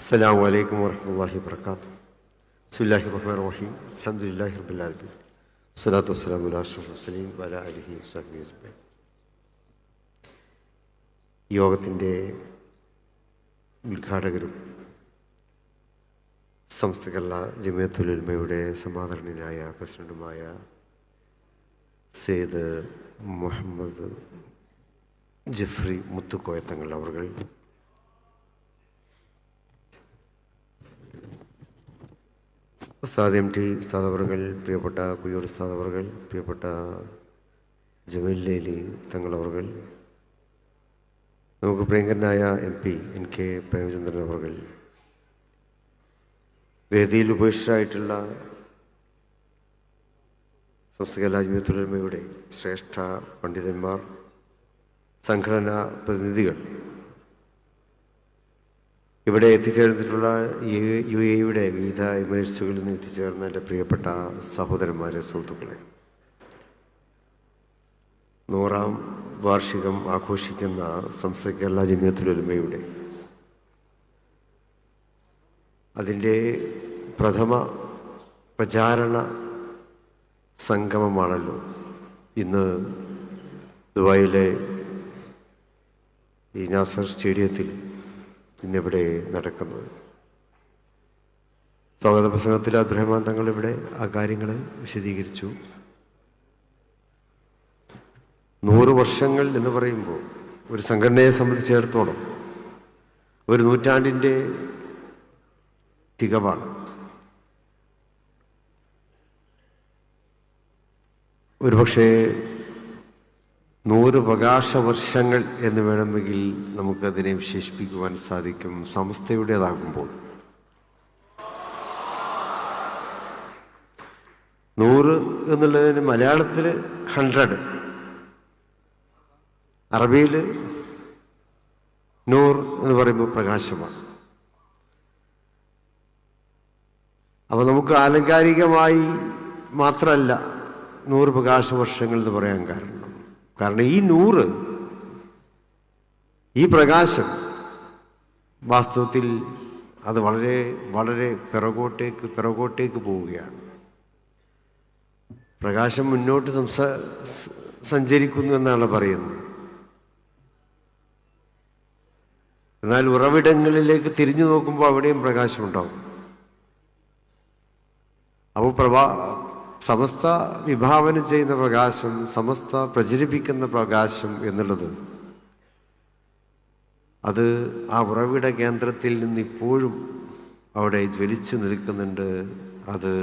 السلام عليكم ورحمة الله وبركاته بسم الله الرحمن الرحيم الحمد لله رب العالمين والصلاة والسلام على أشرف المرسلين وعلى آله وصحبه أجمعين യോഗത്തിൻ്റെ ഉദ്ഘാടകരും സംസ്ഥ കേരള ജമിയത്തുലുൽമയുടെ സമാദരണീയനായ പ്രസിഡന്റുമായ സെയ്ദ് മുഹമ്മദ് ജഫ്രി മുത്തുക്കോയത്തങ്ങൾ അവർ ഉസ്താദ് എം ടി ഉസ്താദ് അവർകൾ പ്രിയപ്പെട്ട കുയ്യൂർ ഉസ്താദ് അവർകൾ പ്രിയപ്പെട്ട ജമീൽ ലേലി തങ്ങൾ അവർകൾ നമുക്ക് പ്രിയങ്കരനായ M P N K Premachandran അവർകൾ വേദിയിൽ ഉപേക്ഷിച്ചായിട്ടുള്ള സംസ്കൃത രാജ്യത്തുലമയുടെ ശ്രേഷ്ഠ പണ്ഡിതന്മാർ സംഘടനാ പ്രതിനിധികൾ ഇവിടെ എത്തിച്ചേർന്നിട്ടുള്ള യു- എ എയുടെ വിവിധ എമിറേറ്റ്സുകളിൽ നിന്ന് എത്തിച്ചേർന്ന എന്റെ പ്രിയപ്പെട്ട സഹോദരന്മാരെ സുഹൃത്തുക്കളെ. നൂറാം വാർഷികം ആഘോഷിക്കുന്ന സംസ്ഥ കേരള ജമിയത്തുലമയുടെ അതിന്റെ പ്രഥമ പ്രചാരണ സംഗമമാണല്ലോ ഇന്ന് ദുബായിലെ ഈ നാസർ സ്റ്റേഡിയത്തിൽ ഇന്നിവിടെ നടക്കുന്നത്. സ്വാഗത പ്രസംഗത്തിൽ അബ്രഹ്മാൻ തങ്ങൾ ഇവിടെ ആ കാര്യങ്ങൾ വിശദീകരിച്ചു. നൂറ് വർഷങ്ങൾ എന്ന് പറയുമ്പോൾ ഒരു സംഘടനയെ സംബന്ധിച്ചിടത്തോളം ഒരു നൂറ്റാണ്ടിന്റെ തികവാണ്. ഒരുപക്ഷേ നൂറ് പ്രകാശ വർഷങ്ങൾ എന്ന് വേണമെങ്കിൽ നമുക്കതിനെ വിശേഷിപ്പിക്കുവാൻ സാധിക്കും. സംസ്ഥയുടേതാകുമ്പോൾ നൂറ് എന്നുള്ളതിന് മലയാളത്തിൽ ഹൺഡ്രഡ് അറബിയിൽ നൂർ എന്ന് പറയുമ്പോൾ പ്രകാശമാണ്. അപ്പോൾ നമുക്ക് ആലങ്കാരികമായി മാത്രമല്ല നൂറ് പ്രകാശ വർഷങ്ങൾ എന്ന് പറയാൻ കാരണം. കാരണം ഈ നൂറ് ഈ പ്രകാശം വാസ്തവത്തിൽ അത് വളരെ വളരെ പിറകോട്ടേക്ക് പിറകോട്ടേക്ക് പോവുകയാണ്. പ്രകാശം മുന്നോട്ട് സംസാ സഞ്ചരിക്കുന്നു എന്നാണ് പറയുന്നത്. എന്നാൽ ഉറവിടങ്ങളിലേക്ക് തിരിഞ്ഞു നോക്കുമ്പോൾ അവിടെയും പ്രകാശമുണ്ടാവും. അപ്പോൾ പ്രഭാ സമസ്ത വിഭാവനം ചെയ്യുന്ന പ്രകാശം സമസ്ത പ്രചരിപ്പിക്കുന്ന പ്രകാശം എന്നുള്ളത്. അത് ആ ഉറവിട കേന്ദ്രത്തിൽ നിന്ന് ഇപ്പോഴും അവിടെ ജ്വലിച്ചു നിൽക്കുന്നുണ്ട്. അത്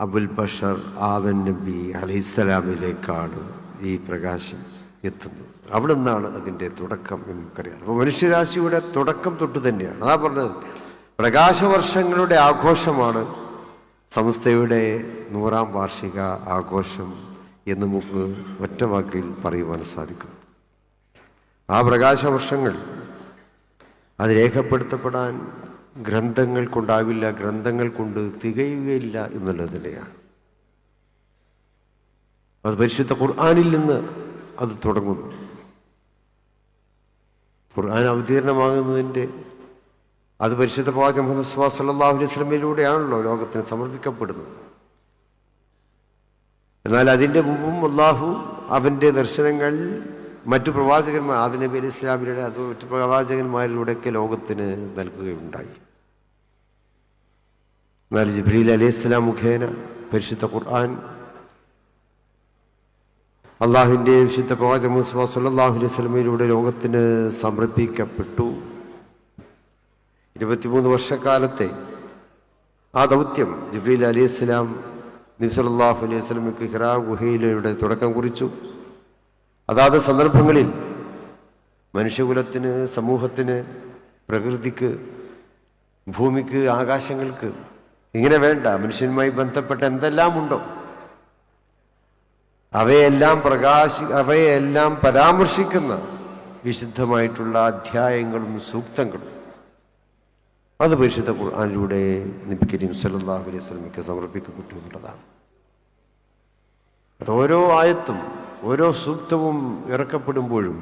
അബുൽ ബഷർ ആദൻ നബി അലൈസലാമിലേക്കാണ് ഈ പ്രകാശം എത്തുന്നത്. അവിടെ നിന്നാണ് അതിന്റെ തുടക്കം എന്ന് നമുക്കറിയാം. അപ്പോൾ മനുഷ്യരാശിയുടെ തുടക്കം തൊട്ട് തന്നെയാണ്. അതാ പറഞ്ഞത്. പ്രകാശവർഷങ്ങളുടെ ആഘോഷമാണ് സംസ്ഥയുടെ നൂറാം വാർഷിക ആഘോഷം എന്ന് നമുക്ക് ഒറ്റ വാക്കിൽ പറയുവാൻ സാധിക്കും. ആ പ്രകാശവർഷങ്ങൾ അത് രേഖപ്പെടുത്തപ്പെടാൻ ഗ്രന്ഥങ്ങൾ കൊണ്ടാവില്ല ഗ്രന്ഥങ്ങൾ കൊണ്ട് തികയുകയില്ല എന്നുള്ളത് തന്നെയാണ് അത് പരിശുദ്ധ ഖുർആാനിൽ നിന്ന് അത് തുടങ്ങുന്നു. ഖുർആൻ അവതീർണമാകുന്നതിന്റെ അത് പരിശുദ്ധ പ്രവാചക മുഹമ്മദ് സുബാ സല്ലാഹു അലൈഹി ലോകത്തിന് സമർപ്പിക്കപ്പെടുന്നത്. എന്നാൽ അതിന്റെ മുമ്പും അള്ളാഹു അവന്റെ ദർശനങ്ങൾ മറ്റു പ്രവാചകന്മാർ ആദി നബി അലൈഹി ഇസ്ലാമിലൂടെ അത് മറ്റു പ്രവാചകന്മാരിലൂടെയൊക്കെ ലോകത്തിന് നൽകുകയുണ്ടായി. എന്നാൽ ജിബ്രീൽ അലൈഹി ഇസ്ലാം മുഖേന പരിശുദ്ധ ഖുർആൻ അള്ളാഹുവിന്റെ വിശുദ്ധ പ്രവാചക മുഹമ്മദ് സല്ലാഹു അലൈഹി സ്വലമയിലൂടെ ലോകത്തിന് സമർപ്പിക്കപ്പെട്ടു. ഇരുപത്തിമൂന്ന് വർഷക്കാലത്തെ ആ ദൗത്യം ജിബ്രീൽ അലി ഇസ്ലാം നിബ്സലാഹു അലൈഹി സ്വലമിക്ക് ഹിറാ ഗുഹയിലൂടെ തുടക്കം കുറിച്ചു. അതാത് സന്ദർഭങ്ങളിൽ മനുഷ്യകുലത്തിന് സമൂഹത്തിന് പ്രകൃതിക്ക് ഭൂമിക്ക് ആകാശങ്ങൾക്ക് ഇങ്ങനെ വേണ്ട മനുഷ്യനുമായി ബന്ധപ്പെട്ട എന്തെല്ലാം ഉണ്ടോ അവയെല്ലാം പ്രകാശി അവയെല്ലാം പരാമർശിക്കുന്ന വിശുദ്ധമായിട്ടുള്ള അധ്യായങ്ങളും സൂക്തങ്ങളും. അത് പരിശുദ്ധ ഖുർആാനിലൂടെ നബി കരീം സല്ലാഹു അലൈഹി സ്വലമിക്ക് സമർപ്പിക്കപ്പെട്ടു എന്നുള്ളതാണ്. അത് ഓരോ ആയത്തും ഓരോ സൂക്തവും ഇറക്കപ്പെടുമ്പോഴും